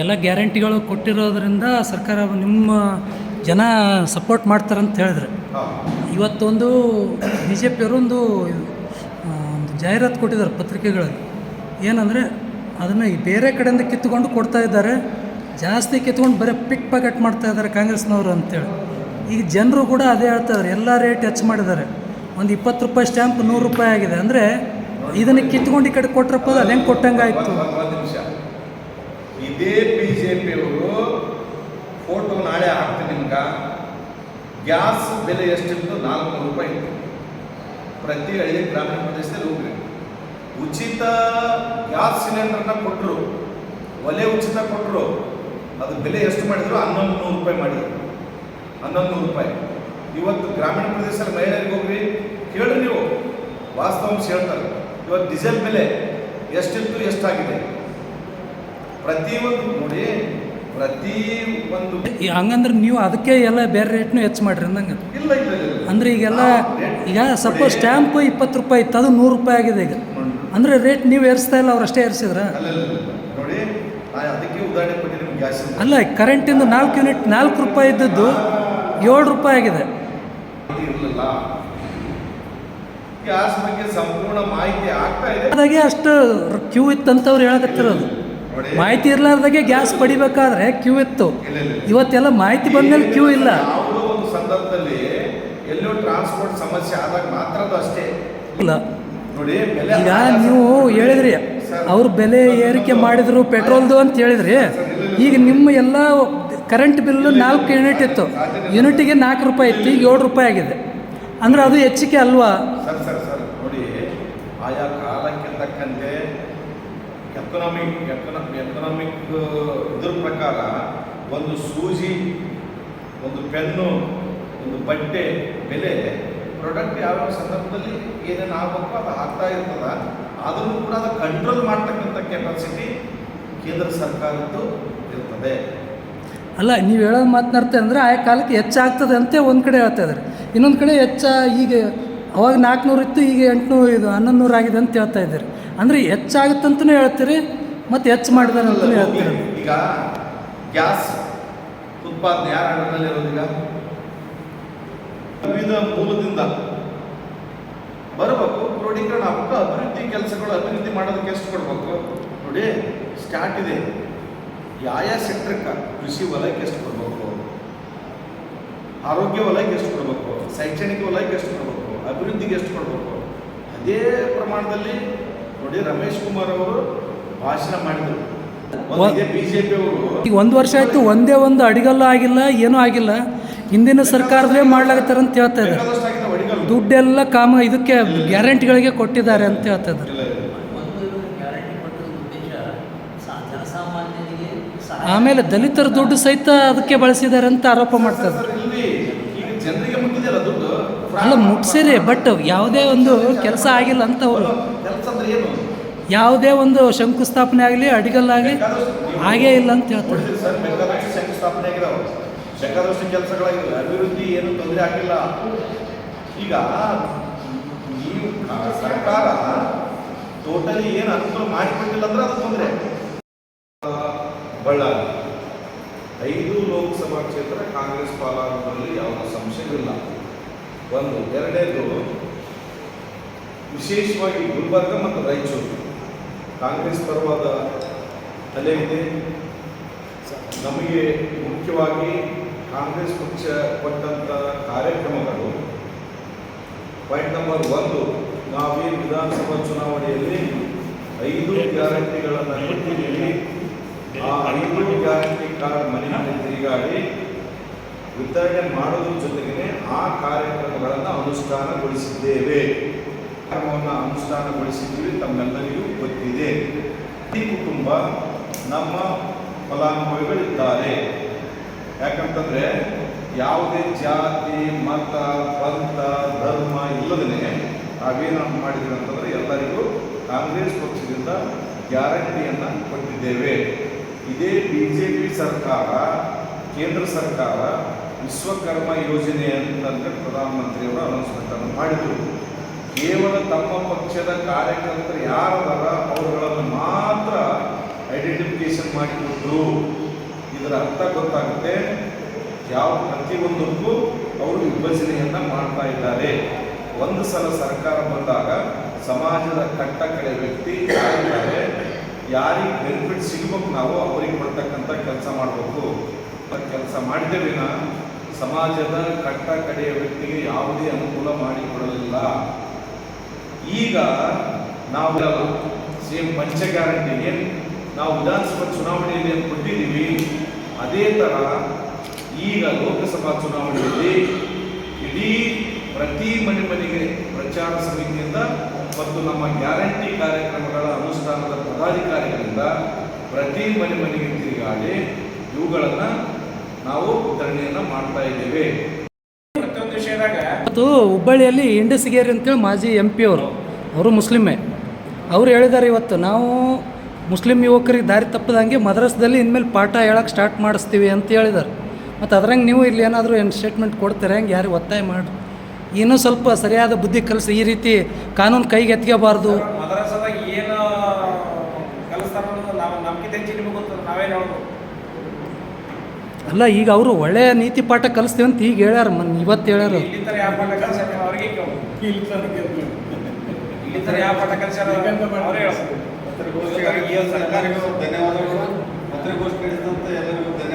ಎಲ್ಲ ಗ್ಯಾರಂಟಿಗಳು ಕೊಟ್ಟಿರೋದ್ರಿಂದ ಸರ್ಕಾರ ನಿಮ್ಮ ಜನ ಸಪೋರ್ಟ್ ಮಾಡ್ತಾರಂತ ಹೇಳಿದ್ರು. ಇವತ್ತೊಂದು ಬಿ ಜೆ ಪಿಯವರೊಂದು ಒಂದು ಒಂದು ಜಾಹೀರಾತು ಕೊಟ್ಟಿದ್ದಾರೆ ಪತ್ರಿಕೆಗಳಲ್ಲಿ. ಏನಂದರೆ ಅದನ್ನು ಬೇರೆ ಕಡೆಯಿಂದ ಕಿತ್ತುಕೊಂಡು ಕೊಡ್ತಾ ಇದ್ದಾರೆ. ಜಾಸ್ತಿ ಕಿತ್ಕೊಂಡು ಬರೀ ಪಿಕ್ ಪಾಕೆಟ್ ಮಾಡ್ತಾ ಇದ್ದಾರೆ ಕಾಂಗ್ರೆಸ್ನವರು ಅಂತೇಳಿ. ಈಗ ಜನರು ಕೂಡ ಅದೇ ಹೇಳ್ತಾ ಇದ್ದಾರೆ, ಎಲ್ಲ ರೇಟ್ ಹೆಚ್ಚು ಮಾಡಿದ್ದಾರೆ. ಒಂದು ಇಪ್ಪತ್ತು ರೂಪಾಯಿ ಸ್ಟ್ಯಾಂಪ್ ನೂರು ರೂಪಾಯಿ ಆಗಿದೆ. ಅಂದರೆ ಇದನ್ನು ಕಿತ್ಕೊಂಡು ಈ ಕಡೆ ಕೊಟ್ರಪ್ಪ ಅದು ಹೆಂಗೆ ಕೊಟ್ಟಂಗೆ ಆಯಿತು ಇದೇ ಬಿ ಜೆ ಪಿಯವರು ಫೋಟೋ ನಾಳೆ ಹಾಕ್ತೀನಿ ನಿಮ್ಗೆ. ಗ್ಯಾಸ್ ಬೆಲೆ ಎಷ್ಟಿತ್ತು ನಾಲ್ಕುನೂರು ರೂಪಾಯಿ ಇತ್ತು. ಪ್ರತಿ ಹಳ್ಳಿ ಗ್ರಾಮೀಣ ಪ್ರದೇಶದಲ್ಲಿ ಹೋಗ್ರಿ. ಉಚಿತ ಗ್ಯಾಸ್ ಸಿಲಿಂಡರ್ನ ಕೊಟ್ಟರು ಒಲೆ ಉಚಿತ ಕೊಟ್ಟರು ಅದು ಬೆಲೆ ಎಷ್ಟು ಮಾಡಿದ್ರು? ಹನ್ನೊಂದು ನೂರು ರೂಪಾಯಿ ಮಾಡಿದ್ರು. ಹನ್ನೊಂದು ನೂರು ರೂಪಾಯಿ. ಇವತ್ತು ಗ್ರಾಮೀಣ ಪ್ರದೇಶದಲ್ಲಿ ಮಹಿಳೆಯರಿಗೆ ಹೋಗ್ರಿ. ಕೇಳಿ ನೀವು. ವಾಸ್ತವಾಂಶ ಹೇಳ್ತಾರೆ. ಇವತ್ತು ಡೀಸೆಲ್ ಬೆಲೆ ಎಷ್ಟಿತ್ತು, ಎಷ್ಟಾಗಿದೆ? ಪ್ರತಿಯೊಂದು ನೋಡಿ ಪ್ರತಿ ಒಂದು ಹಂಗಂದ್ರೆ ನೀವು ಅದಕ್ಕೆ ಎಲ್ಲ ಬೇರೆ ರೇಟ್ನು ಹೆಚ್ಚು ಮಾಡ್ರಿ ಅಂದಂಗೆ ಇಲ್ಲ ಇಲ್ಲ ಅಂದರೆ ಈಗೆಲ್ಲ ಈಗ ಸಪೋಸ್ ಸ್ಟ್ಯಾಂಪ್ ಇಪ್ಪತ್ತು ರೂಪಾಯಿ ಇತ್ತು ಅದು ನೂರು ರೂಪಾಯಿ ಆಗಿದೆ ಈಗ. ಅಂದರೆ ರೇಟ್ ನೀವು ಏರಿಸ್ತಾ ಇಲ್ಲ ಅವ್ರು ಅಷ್ಟೇ ಏರಿಸಿದ್ರ. ನೋಡಿ ಅದಕ್ಕೆ ಉದಾಹರಣೆ ಕೊಟ್ಟಿದ್ದೀನಿ ಗ್ಯಾಸ್ ಅಲ್ಲ ಕರೆಂಟಿಂದು ನಾಲ್ಕು ಯೂನಿಟ್ ನಾಲ್ಕು ರೂಪಾಯಿ ಇದ್ದದ್ದು ಏಳು ರೂಪಾಯಿ ಆಗಿದೆ. ಇರಲಿಲ್ಲ. ಗ್ಯಾಸ್ ಬಗ್ಗೆ ಸಂಪೂರ್ಣ ಮಾಹಿತಿ ಆಗ್ತಾ ಇದೆ. ಅದಾಗೆ ಅಷ್ಟು ಕ್ಯೂ ಇತ್ತಂತ ಅವ್ರು ಹೇಳಕತ್ತಿರೋದು. ಮಾಹಿತಿ ಇರಲಾರ್ದಾಗೆ ಗ್ಯಾಸ್ ಪಡಿಬೇಕಾದ್ರೆ ಕ್ಯೂ ಇತ್ತು. ಇವತ್ತೆಲ್ಲ ಮಾಹಿತಿ ಬಂದ್ಮೇಲೆ ಕ್ಯೂ ಇಲ್ಲ. ಸಂದರ್ಭದಲ್ಲಿ ಎಲ್ಲೋ ಟ್ರಾನ್ಸ್ಪೋರ್ಟ್ ಸಮಸ್ಯೆ ಆದಾಗ ಮಾತ್ರ ಅಷ್ಟೇ ಇಲ್ಲ. ಈಗ ನೀವು ಹೇಳಿದ್ರಿ, ಅವ್ರ ಬೆಲೆ ಏರಿಕೆ ಮಾಡಿದ್ರು, ಪೆಟ್ರೋಲ್ದು ಅಂತ ಹೇಳಿದ್ರಿ. ಈಗ ನಿಮ್ಮ ಎಲ್ಲ ಕರೆಂಟ್ ಬಿಲ್ಲು ನಾಲ್ಕು ಯೂನಿಟ್ ಇತ್ತು. ಯೂನಿಟಿಗೆ ನಾಲ್ಕು ರೂಪಾಯಿ ಇತ್ತು, ಈಗ ಏಳು ರೂಪಾಯಿ ಆಗಿದೆ. ಅಂದ್ರೆ ಅದು ಹೆಚ್ಚಿಕೆ ಅಲ್ವಾ? ಸರ್ ಸರ್ ಸರ್, ನೋಡಿ, ಆಯಾ ಎಕನಾಮಿಕ್ ಎಕನಾಮಿಕ್ ಎಕನಾಮಿಕ್ ಇದ್ರ ಪ್ರಕಾರ ಒಂದು ಸೂಜಿ, ಒಂದು ಪೆನ್ನು, ಒಂದು ಬಟ್ಟೆ ಬೆಲೆ ಪ್ರಾಡಕ್ಟ್ ಯಾವ ಸಂದರ್ಭದಲ್ಲಿ ಏನೇನು ಆಗಬೇಕು ಅದು ಆಗ್ತಾ ಇರ್ತದ. ಆದರೂ ಕೂಡ ಅದು ಕಂಟ್ರೋಲ್ ಮಾಡ್ತಕ್ಕಂಥ ಕೆಪಾಸಿಟಿ ಕೇಂದ್ರ ಸರ್ಕಾರದ್ದು ಇರ್ತದೆ. ಅಲ್ಲ, ನೀವು ಹೇಳೋದು ಮಾತನಾಡ್ತೇವೆ ಅಂದರೆ ಆಯಾ ಕಾಲಕ್ಕೆ ಹೆಚ್ಚಾಗ್ತದೆ ಅಂತ ಒಂದು ಕಡೆ ಹೇಳ್ತಾ ಇದ್ದಾರೆ ಇನ್ನೊಂದು ಕಡೆ ಹೆಚ್ಚ ಈಗ ಅವಾಗ ನಾಲ್ಕುನೂರು ಇತ್ತು, ಈಗ ಎಂಟುನೂರು ಇದು ಹನ್ನೊಂದು ಆಗಿದೆ ಅಂತ ಹೇಳ್ತಾ ಇದ್ದೀರಿ ಅಂದರೆ ಹೆಚ್ಚಾಗುತ್ತಂತಲೂ ಹೇಳ್ತೀರಿ ಮತ್ತು ಹೆಚ್ಚು ಮಾಡಿದಾರೆ ಅಂತಲೂ ಹೇಳ್ತೀರಿ. ಈಗ ಗ್ಯಾಸ್ ಉತ್ಪಾದನೆ ಯಾರ ಹಣದಲ್ಲಿ ಇರೋದೀಗ ವಿವಿಧ ಮೂಲದಿಂದ ಬರಬೇಕು ಕ್ರೋಢೀಕರಣ ಆಗ್ಬೇಕು ಅಭಿವೃದ್ಧಿ ಕೆಲಸಗಳು ಅಭಿವೃದ್ಧಿ ಮಾಡೋದಕ್ಕೆ ಎಷ್ಟು ಕೊಡಬೇಕು? ನೋಡಿ ಸ್ಟಾರ್ಟ್ ಇದೆ. ಯಾವ ಸೆಕ್ಟರ್ಗೆ ಕೃಷಿ ವಲಯಕ್ಕೆ ಎಷ್ಟು ಕೊಡಬೇಕು? ಆರೋಗ್ಯ ವಲಯಕ್ಕೆ ಎಷ್ಟು ಕೊಡಬೇಕು? ಶೈಕ್ಷಣಿಕ ವಲಯಕ್ಕೆ ಎಷ್ಟು ಕೊಡಬೇಕು? ಅಭಿವೃದ್ಧಿಗೆ ಎಷ್ಟು ಕೊಡಬೇಕು? ಅದೇ ಪ್ರಮಾಣದಲ್ಲಿ ನೋಡಿ ರಮೇಶ್ ಕುಮಾರ್ ಅವರು ಭಾಷಣ ಮಾಡಿದರು. ಈಗ ಒಂದು ವರ್ಷ ಆಯ್ತು ಒಂದೇ ಒಂದು ಅಡಿಗಲ್ಲ ಆಗಿಲ್ಲ ಏನೂ ಆಗಿಲ್ಲ. ಹಿಂದಿನ ಸರ್ಕಾರದೇ ಮಾಡ್ಲಾಗತ್ತಾರ ಅಂತ ಹೇಳ್ತಾ ಇದ್ದಾರೆ. ದುಡ್ಡೆಲ್ಲ ಕಾಮ ಇದಕ್ಕೆ ಗ್ಯಾರಂಟಿಗಳಿಗೆ ಕೊಟ್ಟಿದ್ದಾರೆ ಅಂತ ಹೇಳ್ತಾ ಇದ್ದಾರೆ. ಆಮೇಲೆ ದಲಿತರ ದುಡ್ಡು ಸಹಿತ ಅದಕ್ಕೆ ಬಳಸಿದ್ದಾರೆ ಅಂತ ಆರೋಪ ಮಾಡ್ತಾ ಇದ್ದಾರೆ. ಸರ್, ಇಲ್ಲಿ ಈಗ ಜನರಿಗೆ ಮುಟ್ಟಿದೆಯಲ್ಲ ದುಡ್ಡು? ಅಲ್ಲ ಮುಟ್ಸಿರಿ ಬಟ್ ಯಾವುದೇ ಒಂದು ಕೆಲಸ ಆಗಿಲ್ಲ ಅಂತ ಅವರು ಯಾವುದೇ ಒಂದು ಶಂಕುಸ್ಥಾಪನೆ ಆಗಲಿ ಅಡಿಗಲ್ಲಾಗಲಿ ಹಾಗೇ ಇಲ್ಲ ಅಂತ ಹೇಳ್ತಾರೆ. ಶಂಕುಸ್ಥಾಪನೆ ಆಗಿದಾವೆ. ಬೇಕಾದಷ್ಟು ಕೆಲಸಗಳಾಗಿಲ್ಲ ಅಭಿವೃದ್ಧಿ ಏನು ತೊಂದರೆ ಆಗಿಲ್ಲ. ಈಗ ನೀವು ಸರ್ಕಾರ ಟೋಟಲಿ ಏನು ಅನುಕೂಲ ಮಾಡಿಕೊಟ್ಟಿಲ್ಲ ಅಂದ್ರೆ ಅದು ತೊಂದರೆ. ಬಳ್ಳಾರಿ. ಐದು ಲೋಕಸಭಾ ಕ್ಷೇತ್ರ ಕಾಂಗ್ರೆಸ್ ಪಾಲಾಗುವುದರಲ್ಲಿ ಯಾವುದೇ ಸಂಶಯವಿಲ್ಲ. ಒಂದು ಎರಡನೇದು ವಿಶೇಷವಾಗಿ ಗುಲ್ಬರ್ಗ ಮತ್ತು ರಾಯಚೂರು. ಕಾಂಗ್ರೆಸ್ ಪರವಾದ ತಲೆ ಇದೆ. ನಮಗೆ ಮುಖ್ಯವಾಗಿ ಕಾಂಗ್ರೆಸ್ ಪಕ್ಷ ಕೊಟ್ಟಂಥ ಕಾರ್ಯಕ್ರಮಗಳು ಪಾಯಿಂಟ್ ನಂಬರ್ ಒಂದು ನಾವೇ ವಿಧಾನಸಭಾ ಚುನಾವಣೆಯಲ್ಲಿ ಐದು ಗ್ಯಾರಂಟಿಗಳನ್ನು ಕೊಟ್ಟಿದ್ದೀವಿ. ಆ ಐದು ಗ್ಯಾರಂಟಿ ಕಾರ್ಡ್ ಮನೆಯಲ್ಲಿ ಮನೆ ತಿರುಗಾಡಿ ವಿತರಣೆ ಮಾಡೋದ್ರ ಜೊತೆಗೆ ಆ ಕಾರ್ಯಕ್ರಮಗಳನ್ನು ಅನುಷ್ಠಾನಗೊಳಿಸಿದ್ದೇವೆ. ಕಾರ್ಯಕ್ರಮವನ್ನು ಅನುಷ್ಠಾನಗೊಳಿಸಿದ್ದೀವಿ, ತಮ್ಮೆಲ್ಲರಿಗೂ ಗೊತ್ತಿದೆ. ಈ ಕುಟುಂಬ ನಮ್ಮ ಫಲಾನುಭವಿಗಳಿದ್ದಾರೆ. ಯಾಕಂತಂದ್ರೆ ಯಾವುದೇ ಜಾತಿ, ಮತ, ಪಂಥ, ಧರ್ಮ ಇಲ್ಲದೇ ನಾವೇನು ಮಾಡಿದ್ದೀವಿ ಅಂತಂದ್ರೆ ಎಲ್ಲರಿಗೂ ಕಾಂಗ್ರೆಸ್ ಪಕ್ಷದಿಂದ ಗ್ಯಾರಂಟಿಯನ್ನು ಕೊಟ್ಟಿದ್ದೇವೆ. ಇದೇ ಬಿ ಜೆ ಪಿ ಸರ್ಕಾರ, ಕೇಂದ್ರ ಸರ್ಕಾರ ವಿಶ್ವಕರ್ಮ ಯೋಜನೆ ಅಂತಂದ್ರೆ ಪ್ರಧಾನಮಂತ್ರಿಯವರು ಅನೌನ್ಸ್ಮೆಂಟನ್ನು ಮಾಡಿದರು. ಕೇವಲ ತಮ್ಮ ಪಕ್ಷದ ಕಾರ್ಯಕರ್ತರು ಯಾರದಾರ ಅವರುಗಳನ್ನು ಮಾತ್ರ ಐಡೆಂಟಿಫಿಕೇಶನ್ ಮಾಡಿಕೊಟ್ಟು ಇದರ ಅರ್ಥ ಗೊತ್ತಾಗುತ್ತೆ. ಯಾವ ಪ್ರತಿಯೊಂದಕ್ಕೂ ಅವರು ವಿಭಜನೆಯನ್ನು ಮಾಡ್ತಾ ಇದ್ದಾರೆ. ಒಂದು ಸಲ ಸರ್ಕಾರ ಬಂದಾಗ ಸಮಾಜದ ಕಟ್ಟ ಕಡೆ ವ್ಯಕ್ತಿ ಯಾರಿದ್ದಾರೆ, ಯಾರಿಗೆ ಬೆನಿಫಿಟ್ ಸಿಗ್ಬೇಕು ನಾವು ಅವರಿಗೆ ಕೊಡ್ತಕ್ಕಂಥ ಕೆಲಸ ಮಾಡಬೇಕು. ಕೆಲಸ ಮಾಡಿದ್ದೇವಿನ ಸಮಾಜದ ಕಟ್ಟ ಕಡೆಯ ವ್ಯಕ್ತಿಗೆ ಯಾವುದೇ ಅನುಕೂಲ ಮಾಡಿಕೊಡಲಿಲ್ಲ. ಈಗ ನಾವು ಸೇಮ್ ಪಂಚ ಗ್ಯಾರಂಟಿಗೆ ನಾವು ವಿಧಾನಸಭಾ ಚುನಾವಣೆಯಲ್ಲಿ ಕೊಟ್ಟಿದ್ದೀವಿ. ಅದೇ ಥರ ಈಗ ಲೋಕಸಭಾ ಚುನಾವಣೆಯಲ್ಲಿ ಇಡೀ ಪ್ರತಿ ಮನೆ ಮನೆಗೆ ಪ್ರಚಾರ ಸಮಿತಿಯಿಂದ ಮತ್ತು ನಮ್ಮ ಗ್ಯಾರಂಟಿ ಕಾರ್ಯಕ್ರಮಗಳ ಅನುಷ್ಠಾನದ ಪದಾಧಿಕಾರಿಗಳಿಂದ ಪ್ರತಿ ಮನೆ ಮನೆಗೆ ತಿರುಗಾಡಿ ಇವುಗಳನ್ನು ನಾವು ವಿತರಣೆಯನ್ನು ಮಾಡ್ತಾ ಇದ್ದೇವೆ. ಮತ್ತು ಹುಬ್ಬಳ್ಳಿಯಲ್ಲಿ ಇಂಡಸಿಗೇರಿ ಅಂತೇಳಿ ಮಾಜಿ ಎಂ ಪಿ ಅವರು ಅವರು ಮುಸ್ಲಿಮೇ. ಅವ್ರು ಹೇಳಿದ್ದಾರೆ ಇವತ್ತು, ನಾವು ಮುಸ್ಲಿಂ ಯುವಕರಿಗೆ ದಾರಿ ತಪ್ಪದಂಗೆ ಮದ್ರಾಸದಲ್ಲಿ ಇನ್ಮೇಲೆ ಪಾಠ ಹೇಳಕ್ಕೆ ಸ್ಟಾರ್ಟ್ ಮಾಡಿಸ್ತೀವಿ ಅಂತ ಹೇಳಿದ್ದಾರೆ ಮತ್ತು ಅದ್ರಂಗೆ ನೀವು ಇಲ್ಲಿ ಏನಾದರೂ ಏನು ಸ್ಟೇಟ್ಮೆಂಟ್ ಕೊಡ್ತೀರಾ ಹಂಗೆ ಯಾರಿಗೆ ಒತ್ತಾಯ ಮಾಡಿ ಇನ್ನೂ ಸ್ವಲ್ಪ ಸರಿಯಾದ ಬುದ್ಧಿ ಕಲಿಸಿ ಈ ರೀತಿ ಕಾನೂನು ಕೈಗೆ ಎತ್ಕೋಬಾರ್ದು ಮದ್ರಸದಾಗ ಏನು ಕಲಿಸ್ತಾರ ಅನ್ನೋದು ನಾವು ನಮ್ಗಿಂತ ಹೆಚ್ಚು ನಿಮಗೆ ಗೊತ್ತದ ನಾವೇನು ಹೇಳೋದು ಅಲ್ಲ ಈಗ ಅವರು ಒಳ್ಳೆಯ ನೀತಿ ಪಾಠ ಕಲಿಸ್ತೀವಿ ಅಂತ ಈಗ ಹೇಳ್ಯಾರ ಮನ್ ಇವತ್ತು ಹೇಳ್ಯಾರ ಧನ್ಯವಾದಗಳು. ಪತ್ರಿಕೋಷ್ಠಿ ಎಲ್ಲರಿಗೂ ಧನ್ಯವಾದಗಳು.